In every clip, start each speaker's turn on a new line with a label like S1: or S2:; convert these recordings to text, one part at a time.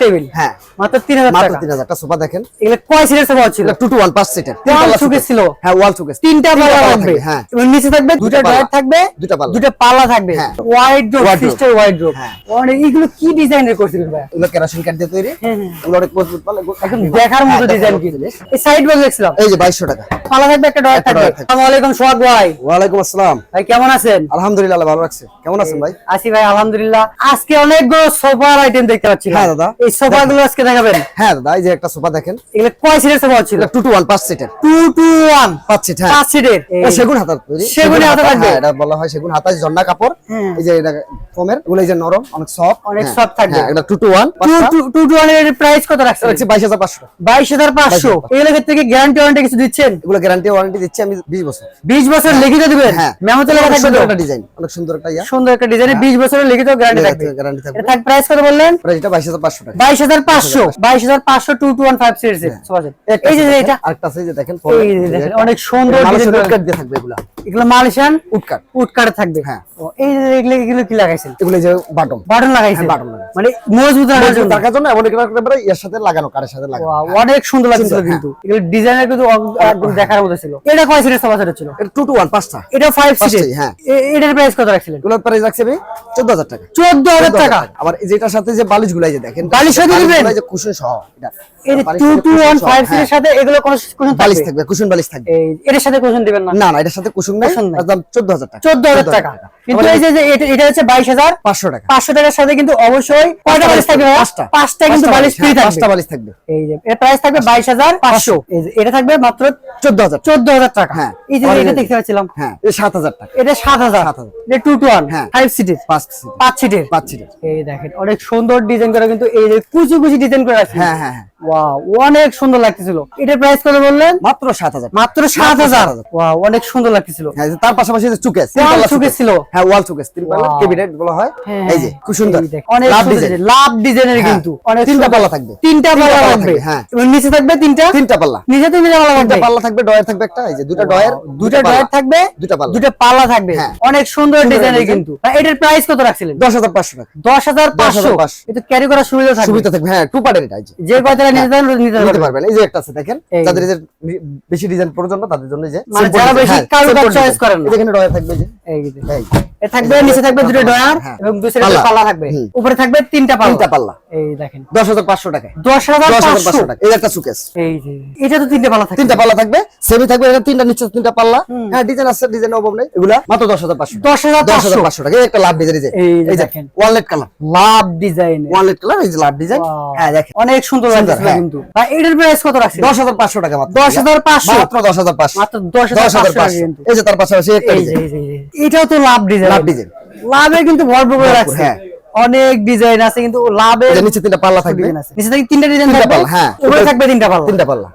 S1: Table
S2: হ্যাঁ।
S1: মাত্র তিন হাজার
S2: মাত্র
S1: টাকা।
S2: সোফা দেখেন।
S1: এগুলো কয় সিটের সোফা ছিল?
S2: টু টু ওয়ান পাঁচ সিটের
S1: ওয়াল সুকেস ছিল।
S2: হ্যাঁ ওয়াল সুকেস
S1: তিনটা পাল্লা
S2: পাল্লা
S1: থাকবে
S2: থাকবে, হ্যাঁ।
S1: এবং নিচে থাকবে দুটা ড্রয়ার থাকবে
S2: দুটা পাল্লা।
S1: দুটা পাল্লা থাকবে। Wide drop system wide drop. অনেক কি ডিজাইনের করছিলেন ভাই?
S2: এগুলো কেরোসিন কাঠ দিয়ে তৈরি। এগুলো অনেক মজবুত পাল্লা
S1: একদম দেখার মতো ডিজাইন কি? এই সাইড বক্স দেখছিলাম।
S2: এই যে টাকা।
S1: পাল্লা থাকবে একটা ড্রয়ার থাকবে। আসসালামু আলাইকুম সোহাগ ভাই।
S2: আসসালাম।
S1: ভাই কেমন আছেন?
S2: আলহামদুলিল্লাহ ভালো রাখছে। কেমন আছেন ভাই?
S1: আসি ভাই আলহামদুলিল্লাহ। আজকে অনেকগুলো সোফার আইটেম দেখতে পাচ্ছি
S2: হ্যাঁ, দাদা।
S1: এই সোফা গুলো আজকে দেখাবেন।
S2: হ্যাঁ দাদা এই যে একটা সোফা দেখেন।
S1: এগুলো কয় সিটের সোফা ছিল?
S2: এটা টু টু ওয়ান পাঁচ সিটের
S1: টু টু ওয়ান
S2: পাঁচ সিট হ্যাঁ।
S1: পাঁচ সিটের
S2: এটা সেগুন হাতার তৈরি।
S1: সেগুনের হাতা থাকবে?
S2: হ্যাঁ এটা বলা হয় সেগুন হাতা ঝর্ণা কাপড়
S1: হ্যাঁ।
S2: এই যে এটা ফোমের এগুলো এই যে নরম অনেক সফট
S1: অনেক soft থাকবে।
S2: এটা two two one
S1: two two two two ওয়ানের প্রাইস কত রাখছেন?
S2: হচ্ছে বাইশ হাজার পাঁচশো। টাকা
S1: বাইশ হাজার পাঁচশো। এগুলোর ক্ষেত্রে কি গ্যারান্টি ওয়ারেন্টি কিছু দিচ্ছেন?
S2: এগুলো গ্যারান্টি ওয়ারেন্টি দিচ্ছি আমি বিশ বছর।
S1: বিশ বছর লিখিত দিবেন?
S2: হ্যাঁ।
S1: মেমোতে লেখা থাকবে
S2: একটা ডিজাইন অনেক সুন্দর একটা ইয়া।
S1: সুন্দর একটা ডিজাইনে বিশ বছরের লিখিত গ্যারান্টি থাকবে।
S2: গ্যারান্টি থাকবে।
S1: এটা প্রাইস কত বললেন?
S2: প্রাইস এটা বাইশ হাজার পাঁচশো টাকা।
S1: বাইশ হাজার পাঁচশো। বাইশ হাজার পাঁচশো। Two two one five series এই যে এটা
S2: আরেকটা আছে দেখেন
S1: এই দেখেন, অনেক সুন্দর ডিজাইন।
S2: দিয়ে থাকবে এগুলা।
S1: এগুলো মালয়েশিয়ান
S2: উটকাট
S1: থাকবে।
S2: হ্যাঁ।
S1: ও, এই এগুলো এগুলো কি লাগাইছেন?
S2: এগুলো যে বাটন।
S1: বাটন লাগাইছেন।
S2: হ্যাঁ, লাগাইছি।
S1: মানে মজবুত রাখার জন্য।
S2: এমন একটা একেবারে এর সাথে লাগানো কারের সাথে লাগানো।
S1: অনেক সুন্দর লাগছিল কিন্তু। এগুলো ডিজাইনের কিন্তু একদম দেখার মতো ছিল। এটা কয় সিটের সোফা সেট ছিল?
S2: এটা টু টু ওয়ান পাঁচটা।
S1: এটা ফাইভ সিটের
S2: হ্যাঁ।
S1: এটার প্রাইস কত রাখছিলেন?
S2: এগুলোর প্রাইস রাখছে আমি চোদ্দ হাজার টাকা।
S1: চোদ্দ হাজার টাকা?
S2: আবার যেটার সাথে যে বালিশ গুলাই যে দেখেন
S1: বালিশ সাথে দিবেন?
S2: বালিশগুলাই যে কুশন সহ এটা।
S1: এই টু
S2: হ্যাঁ।
S1: সিটের সাথে এগুলো কোন কোন
S2: বালিশ থাকবে? কুশন বালিশ থাকবে।
S1: এই এটার সাথে কোন দিবেন না?
S2: না না এটার সাথে কুসুম নাই?
S1: কুশন নাই।
S2: একদম চোদ্দ হাজার টাকা।
S1: চোদ্দ হাজার টাকা। কিন্তু এই যে যে এটা- এটা হচ্ছে বাইশ হাজার।
S2: পাঁচশো টাকা।
S1: পাঁচশো টাকার সাথে কিন্তু অবশ্যই কয়টা বালিশ থাকবে
S2: পাঁচটা।
S1: পাঁচটা কিন্তু বালিশ ফ্রি
S2: হ্যাঁ,
S1: থাকবে।
S2: পাঁচটা বালিশ থাকবে।
S1: এই যে এর প্রাইস থাকবে বাইশ হাজার পাঁচশো। এই যে এটা থাকবে মাত্র
S2: চোদ্দ হাজার
S1: চোদ্দ হাজার টাকা।
S2: হ্যাঁ।
S1: এই যে এটা দেখতে পাচ্ছিলাম।
S2: হ্যাঁ এই সাত হাজার টাকা।
S1: এটা সাত হাজার।
S2: 7,000
S1: এটা টু টু ওয়ান
S2: হ্যাঁ।
S1: ফাইভ সিটের
S2: পাঁচ seat,
S1: পাঁচ সিটের
S2: পাঁচ সিটের
S1: এই দেখেন অনেক সুন্দর ডিজাইন করা কিন্তু এই যে কুচি কুচি ডিজাইন করে আছে।
S2: হ্যাঁ হ্যাঁ হ্যাঁ।
S1: ওয়াও অনেক সুন্দর লাগতেছিল। এটার প্রাইস কত বললেন?
S2: মাত্র সাত হাজার
S1: মাত্র সাত হাজার। ওয়াও অনেক সুন্দর লাগতেছিল।
S2: হ্যাঁ তার পাশাপাশি যে চুকেস
S1: showcase ছিল?
S2: হ্যাঁ ওয়াল চুকেস ক্যাবিনেট বলা হয়। এই যে খুব সুন্দর।
S1: অনেক
S2: লাভ ডিজাইন
S1: লাভ ডিজাইনের
S2: হ্যাঁ।
S1: কিন্তু। অনেক
S2: তিনটা পাল্লা থাকবে।
S1: তিনটা পাল্লা থাকবে।
S2: হ্যাঁ।
S1: নিচে থাকবে তিনটা?
S2: তিনটা পাল্লা।
S1: নিচে তিনটা পাল্লা থাকবে।
S2: পাল্লা থাকবে ডয়ার থাকবে একটা এই যে দুটা ডয়ার
S1: দুটা ডয়ার থাকবে
S2: দুটা পাল্লা।
S1: দুটা পাল্লা থাকবে।
S2: হ্যাঁ।
S1: অনেক সুন্দর ডিজাইনের কিন্তু। এটার প্রাইস কত রাখছিলেন?
S2: দশ হাজার পাঁচশো টাকা।
S1: দশ হাজার পাঁচশো?
S2: 10,500
S1: এটা ক্যারি করার সুবিধা থাকবে?
S2: সুবিধা থাকবে হ্যাঁ টু পার্টের এটা যে।
S1: কয়টা নিতে নিতে পারবেন।
S2: এই যে একটা আছে দেখেন। নি- বেশি ডিজাইন প্রয়োজন না তাদের জন্য যে
S1: মানে যারা বেশি
S2: হ্যাঁ, design।
S1: করেন
S2: এখানে ডয়ার থাকবে যে
S1: এই যে থাকবে নিচে থাকবে দুটো ডয়ার
S2: হ্যাঁ।
S1: এবং দুই সাইডে
S2: পাল্লা।
S1: পাল্লা থাকবে উপরে থাকবে তিনটা পাল্লা
S2: তিনটা পাল্লা
S1: এই দেখেন
S2: দশ হাজার পাঁচশো টাকায়
S1: দশ হাজার
S2: দশ হাজার
S1: পাঁচশো
S2: পাঁচশো টাকা এই একটা সুকেস
S1: এই যে এটা তো তিনটা পাল্লা থাকবে
S2: তিনটা পাল্লা থাকবে সেমি থাকবে এটা তিনটা নিচে তিনটা পাল্লা হ্যাঁ ডিজাইন আছে ডিজাইন অভাব নেই এগুলা মাত্র দশ হাজার পাঁচশো
S1: দশ হাজার
S2: দশ হাজার
S1: পাঁচশো
S2: পাঁচশো টাকা এই একটা লাভ ডিজাইন এই যে
S1: এই যে
S2: এই যে
S1: দেখেন।
S2: Wallet colour
S1: love design
S2: wallet colour এই যে লাভ ডিজাইন হ্যাঁ দেখেন
S1: অনেক সুন্দর লাগছে
S2: হ্যাঁ।
S1: কিন্তু আর এটার প্রাইস কত রাখছে
S2: দশ হাজার পাঁচশো টাকা মাত্র
S1: 10,500
S2: মাত্র দশ হাজার পাঁচশো
S1: মাত্র দশ হাজার
S2: দশ হাজার
S1: পাঁচশো টাকা
S2: পাঁচশো
S1: কিন্তু
S2: এই যে তার পাশাপাশি একটা ডিজাইন।
S1: এটাও তো লাভ ডিজাইন।
S2: লাভ ডিজাইন।
S1: লাভে কিন্তু ভরপুর করে রাখছে।
S2: হ্যাঁ।
S1: অনেক ডিজাইন আছে কিন্তু লাভে
S2: নিচে তিনটা পাল্লা থাকবে।
S1: নিচে থেকে তিনটা ডিজাইন থাকবে?
S2: পাল্লা, হ্যাঁ।
S1: উপরে থাকবে তিনটা পাল্লা?
S2: তিনটা পাল্লা।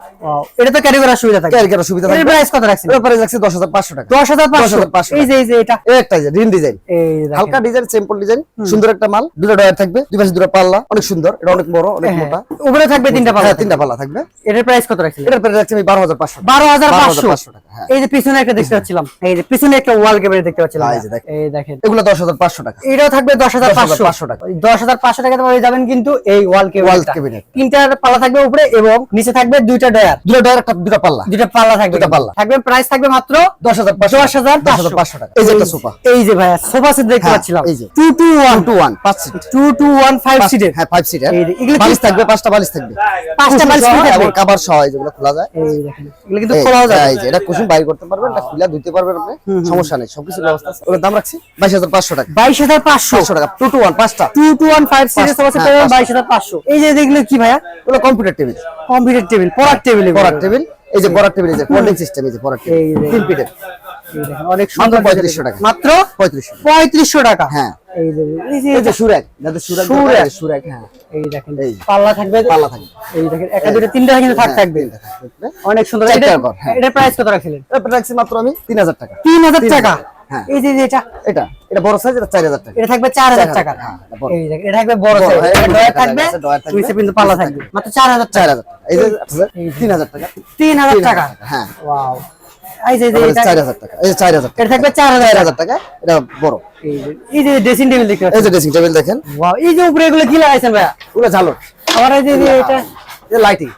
S1: এটা তো ক্যারি করার সুবিধা থাকবে
S2: ক্যারি করার সুবিধা
S1: এর প্রাইস কত রাখছেন?
S2: এর প্রাইস রাখছি দশ হাজার পাঁচশো টাকা।
S1: দশ হাজার পাঁচশো?
S2: 10,500
S1: এই যে এই যে এটা।
S2: এই একটা যে রিন ডিজাইন।
S1: এই।
S2: হালকা ডিজাইন সিম্পল ডিজাইন সুন্দর একটা মাল। দুটো ডয়ার থাকবে দুই পাশে দুটো পাল্লা। অনেক সুন্দর এটা অনেক বড় অনেক
S1: হ্যাঁ,
S2: মোটা।
S1: উপরে থাকবে তিনটা পাল্লা।
S2: হ্যাঁ তিনটা পাল্লা থাকবে।
S1: এটার প্রাইস কত রাখছেন?
S2: এটার প্রাইস রাখছি আমি বারো হাজার পাঁচশো।
S1: বারো হাজার পাঁচশো।
S2: 12,500 টাকা।
S1: এই যে পিছনে একটা দেখতে পাচ্ছিলাম। এই যে পিছনে একটা ওয়াল ক্যামেরা দেখতে পাচ্ছিলাম।
S2: এই দেখেন। এগুলো দশ হাজার পাঁচশো টাকা।
S1: এটাও থাকবে দশ হাজার পাঁচশো।
S2: 10,500 টাকা।
S1: দশ হাজার পাঁচশো টাকা পেয়ে যাবেন কিন্তু এই ওয়াল
S2: Wall
S1: ক্যামেরা পাল্লা থাকবে উপরে এবং নিচে থাকবে দুইটা ডয়ার
S2: দুটো ডয়ার দুটো পাল্লা।
S1: দুইটা পাল্লা থাকবে।
S2: দুইটা পাল্লা।
S1: থাকবে প্রাইস থাকবে মাত্র
S2: দশ হাজার পাঁচশো
S1: দশ হাজার
S2: দশ হাজার পাঁচশো টাকা। এই যে একটা সোফা
S1: এই যে ভাইয়া সোফা সেট দেখতে পাচ্ছিলাম।
S2: এই যে।
S1: Two two one
S2: two one seat
S1: two two one five সিটের
S2: হ্যাঁ ফাইভ সিট
S1: এগুলো
S2: বালিশ থাকবে পাঁচটা বালিশ থাকবে।
S1: পাঁচটা বালিশ
S2: কুশন
S1: থাকবে?
S2: এবং সহ যেগুলো খোলা যায়।
S1: এই দেখেন এগুলো কিন্তু
S2: এই যে এটা কুসুম বাই করতে পারবেন এটা খুলে ধুতে পারবেন আপনি সমস্যা নেই সবকিছু ব্যবস্থা আছে। ওর দাম রাখছি? বাইশ হাজার পাঁচশো টাকা।
S1: বাইশ হাজার পাঁচশো?
S2: পাঁচশো টাকা টু টু ওয়ান পাঁচটা।
S1: টু টু ওয়ান ফাইভ সিটের সোফা সেট
S2: হ্যাঁ,
S1: এই যে দেখলে কি ভাইয়া?
S2: ওগুলো কম্পিউটার টেবিল
S1: কম্পিউটার টেবিল পড়ার টেবিল
S2: পড়ার টেবিল এই যে পড়ার টেবিল এই যে কোল্ডিং সিস্টেম এই যে পড়ার টেবিল
S1: এই
S2: তিন পিটের
S1: অনেক সুন্দর
S2: পঁয়ত্রিশশো টাকা।
S1: মাত্র
S2: পঁয়ত্রিশশো।
S1: পঁয়ত্রিশশো টাকা।
S2: হ্যাঁ।
S1: এই যে এই যে
S2: এই যে সুরাক। যাদের সুরাক
S1: সুরাক।
S2: সুরাক হ্যাঁ।
S1: এই দেখেন
S2: এই।
S1: পাল্লা থাকবে।
S2: পাল্লা থাকবে।
S1: এই দেখেন একটা দুটো তিনটা কিন্তু থাক
S2: হ্যাঁ,
S1: থাকবে। অনেক সুন্দর। এটা
S2: হ্যাঁ।
S1: এটা প্রাইস কত রাখছিলেন?
S2: এরপর রাখছি মাত্র আমি তিন হাজার টাকা।
S1: তিন হাজার
S2: তিন
S1: টাকা?
S2: হ্যাঁ।
S1: এই যে যে এটা।
S2: এটা এটা বড় সাইজ এটা চার হাজার টাকা।
S1: এটা থাকবে টাকা।
S2: হ্যাঁ, এটা বড়।
S1: এই দেখেন এটা থাকবে বড়
S2: বড়,
S1: সাইজ এটা
S2: এটা
S1: ডয়ার থাকবে
S2: যাচ্ছে, ডয়ার থাকবে।
S1: নিচে কিন্তু পাল্লা থাকবে। মাত্র চার হাজার
S2: চার
S1: টাকা
S2: হাজার টাকা। এই যে আছে, তিন হাজার টাকা।
S1: তিন হাজার টাকা।
S2: হ্যাঁ।
S1: ওয়াও এই যে
S2: টাকা। এই যে চার হাজার
S1: এটা থাকবে চার হাজার।
S2: চার হাজার টাকা এটা বড়।
S1: এই যে- ড্রেসিং টেবিল দেখতে
S2: এই যে ড্রেসিং টেবিল দেখেন।
S1: Wow, এই যে উপরে এগুলো কি লাগাইছেন ভাইয়া?
S2: পুরো ঝালর।
S1: আবার এই যে এই যে
S2: লাইটিং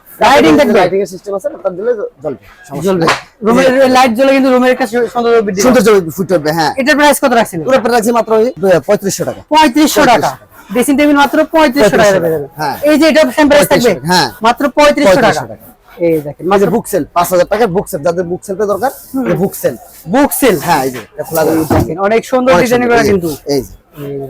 S1: থাকবে?
S2: লাইটিং এর সিস্টেম আছে তার দিলে জ্বলবে
S1: জ্বলবে। রুমের লাইট জ্বলে কিন্তু রুমের একটা সৌন্দর্য বৃদ্ধি
S2: সৌন্দর্য ফুটে উঠবে হ্যাঁ।
S1: এটার প্রাইস কত
S2: পুরো প্রাইস মাত্র ওই পঁয়ত্রিশশো টাকা।
S1: পঁয়ত্রিশশো টাকা। ড্রেসিং টেবিল মাত্র পঁয়ত্রিশশো টাকা
S2: হ্যাঁ।
S1: এই যে এটা সেম প্রাইস থাকবে?
S2: হ্যাঁ।
S1: মাত্র পঁয়ত্রিশশো
S2: 3500 টাকা।
S1: এই দেখেন
S2: মাঝে বুক সেল পাঁচ হাজার টাকার বুক সেল যাদের বুক সেলটা দরকার বুক সেল
S1: বুক সেল
S2: হ্যাঁ এই যে খোলা
S1: দেখেন অনেক সুন্দর ডিজাইন করা কিন্তু।
S2: এই যে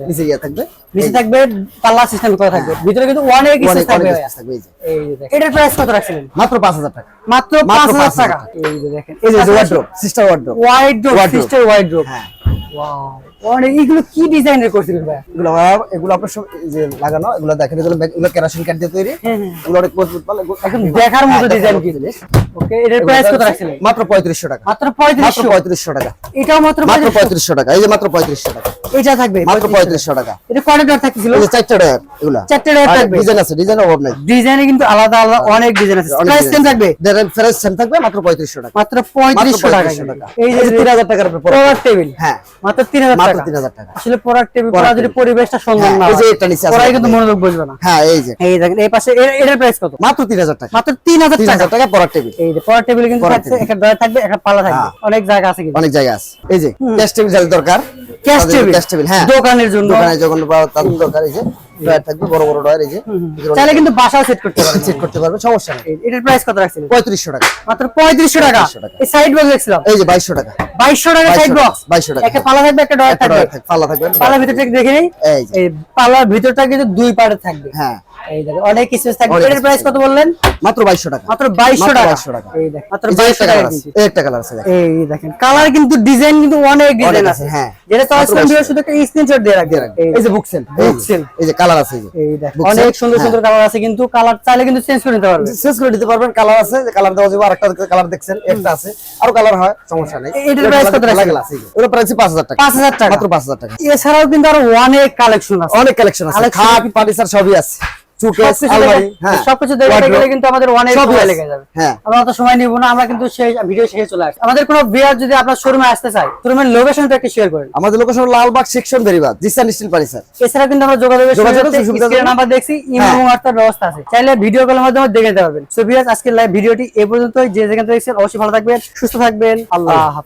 S2: নিচে ইয়ে থাকবে।
S1: নিচে থাকবে পাল্লা সিস্টেম করা থাকবে। ভিতরে কিন্তু অনেক
S2: অনেক
S1: স্পেস থাকবে।
S2: এই যে।
S1: এই এটার প্রাইস কত রাখছিলেন?
S2: মাত্র পাঁচ হাজার টাকা।
S1: মাত্র
S2: মাত্র
S1: পাঁচ
S2: 5,000
S1: টাকা। এই যে দেখেন
S2: এই যে wardrobe sister wardrobe
S1: wide sister wide
S2: হ্যাঁ।
S1: ওয়াও এগুলো কি ডিজাইনের করছিলেন ভাইয়া
S2: এগুলো এগুলো আপনার সব যে লাগানো এগুলো দেখেন এগুলো এগুলো কেরাসিন কাঠ দিয়ে তৈরি। এগুলো অনেক মজবুত মাল এগুলো
S1: দেখার মতো ডিজাইন কি? ওকে এটার প্রাইস কত রাখছিলেন?
S2: মাত্র পঁয়ত্রিশশো টাকা।
S1: মাত্র
S2: মাত্র
S1: পঁয়ত্রিশশো
S2: পঁয়ত্রিশশো টাকা।
S1: এটাও মাত্র
S2: মাত্র
S1: পঁয়ত্রিশশো?
S2: পঁয়ত্রিশশো টাকা এই যে মাত্র পঁয়ত্রিশশো টাকা।
S1: এটা থাকবে
S2: মাত্র পঁয়ত্রিশশো টাকা।
S1: এটা কয়টা ডট থাকছিল
S2: এগুলা?
S1: চারটে টায়ার থাকবে।
S2: ডিজাইন আছে ডিজাইন অভাব নাই।
S1: ডিজাইনে কিন্তু আলাদা আলাদা অনেক ডিজাইন আছে। প্রাইস সেম থাকবে।
S2: দেড় ফেরাজ সেম থাকবে মাত্র পঁয়ত্রিশশো টাকা।
S1: মাত্র
S2: মাত্র
S1: পঁয়ত্রিশশো টাকা
S2: পঁয়ত্রিশশো
S1: কিন্তু।
S2: টাকা।
S1: এই যে
S2: তিন হাজার টাকার উপরে
S1: পড়ার টেবিল
S2: হ্যাঁ
S1: মাত্র তিন হাজার
S2: মাত্র
S1: টাকা।
S2: তিন হাজার টাকা।
S1: আসলে পড়ার টেবিল পড়া যদি পরিবেশটা সুন্দর না
S2: এই যে এটা নিচে আছে।
S1: পড়াই কিন্তু মনোযোগ বসবে না।
S2: হ্যাঁ এই যে।
S1: এই দেখেন এই পাশে এটার প্রাইস কত?
S2: মাত্র তিন হাজার টাকা।
S1: মাত্র তিন হাজার
S2: তিন
S1: টাকা।
S2: টাকা পড়ার টেবিল
S1: এই যে পড়ার টেবিল কিন্তু থাকছে একটা ড্রয়ার থাকবে একটা পাল্লা থাকবে। অনেক জায়গা আছে কিন্তু।
S2: অনেক জায়গা আছে। এই যে ক্যাশ টেবিল দরকার
S1: ক্যাশ টেবিল
S2: ক্যাশ টেবিল হ্যাঁ।
S1: দোকানের জন্য।
S2: দোকানে যখন বা দরকার এই যে। ড্রয়ার থাকবে বড় বড় ড্রয়ার এই যে
S1: চাইলে কিন্তু বাসা সেট করতে পারবে
S2: সেট করতে পারবে সমস্যা নেই।
S1: এটার প্রাইস কত রাখছেন
S2: 3500 টাকা।
S1: মাত্র পঁয়ত্রিশশো টাকা?
S2: 3500 টাকা।
S1: এই সাইড বক্স দেখছিলাম।
S2: এই যে বাইশশো টাকা।
S1: বাইশশো টাকা সাইড বক্স
S2: 2200 টাকা।
S1: একটা পালা থাকবে একটা ডয়ার থাকবে
S2: ড্রয়ার থাকবে। পাল্লা থাকবে।
S1: পাল্লার ভিতর থেকে দেখে নেই?
S2: এই
S1: পালার ভিতরটা কিন্তু দুই পাড়ে থাকবে।
S2: হ্যাঁ।
S1: এই দেখো অনেক স্পেস থাকবে
S2: অনেক
S1: প্রাইস কত বললেন?
S2: মাত্র বাইশশো টাকা।
S1: মাত্র টাকা।
S2: 2200 টাকা।
S1: এই দেখ মাত্র
S2: এই যে
S1: বাইশশো
S2: একটা
S1: টাকা
S2: আছে। একটা কালার আছে
S1: এই দেখেন কালার কিন্তু ডিজাইন কিন্তু অনেক ডিজাইন
S2: আছে,
S1: আছে।
S2: হ্যাঁ।
S1: যেটা চয়েস করবেন শুধু একটা স্ক্রিনশট দিয়ে রাখবেন এই
S2: এই যে বুকসেল
S1: Bookcell।
S2: এই যে কালার আছে এই যে।
S1: এই দেখ
S2: Bookcell,
S1: অনেক সুন্দর
S2: হ্যাঁ।
S1: সুন্দর কালার আছে কিন্তু কালার চাইলে কিন্তু চেঞ্জ করে নিতে পারবে
S2: শেষ করে দিতে পারবেন কালার আছে কালার দেওয়া যাবে আরেকটা কালার দেখছেন একটা আছে। আরও কালার হয় সমস্যা নেই।
S1: এটার price কত রাখছেন?
S2: ওটা প্রাইস পাঁচ হাজার টাকা।
S1: পাঁচ হাজার টাকা।
S2: মাত্র পাঁচ হাজার টাকা।
S1: এছাড়াও কিন্তু আরও অনেক কালেকশন আছে।
S2: অনেক কালেকশন আছে। খাট ফার্নিচার সবই আছে। আলমারি হ্যাঁ
S1: সবকিছু দেখতে গেলে কিন্তু আমাদের অনেক সময় লেগে যাবে।
S2: হ্যাঁ।
S1: আমরা অত সময় নিব না আমরা কিন্তু সেই ভিডিও শেষে চলে আসি আমাদের কোনো বিয়ার যদি আপনার শোরুমে আসতে চাই শোরুমের লোকেশনটা একটু শেয়ার করেন
S2: আমাদের location Lalbagh section Beribadh Jisan steel furniture
S1: এছাড়া কিন্তু আমরা যোগাযোগের
S2: যোগাযোগের সুবিধা
S1: নাম্বার দেখছি
S2: হ্যাঁ।
S1: এবং হোয়াটসঅ্যাপ ব্যবস্থা আছে। চাইলে ভিডিও কলের মাধ্যমে দেখে নিতে পারবেন। সো ভিউয়ার্স আজকের লাইভ ভিডিওটি এ পর্যন্তই। যে যেখান থেকে দেখছেন অবশ্যই ভালো থাকবেন সুস্থ থাকবেন। আল্লাহ হাফেজ।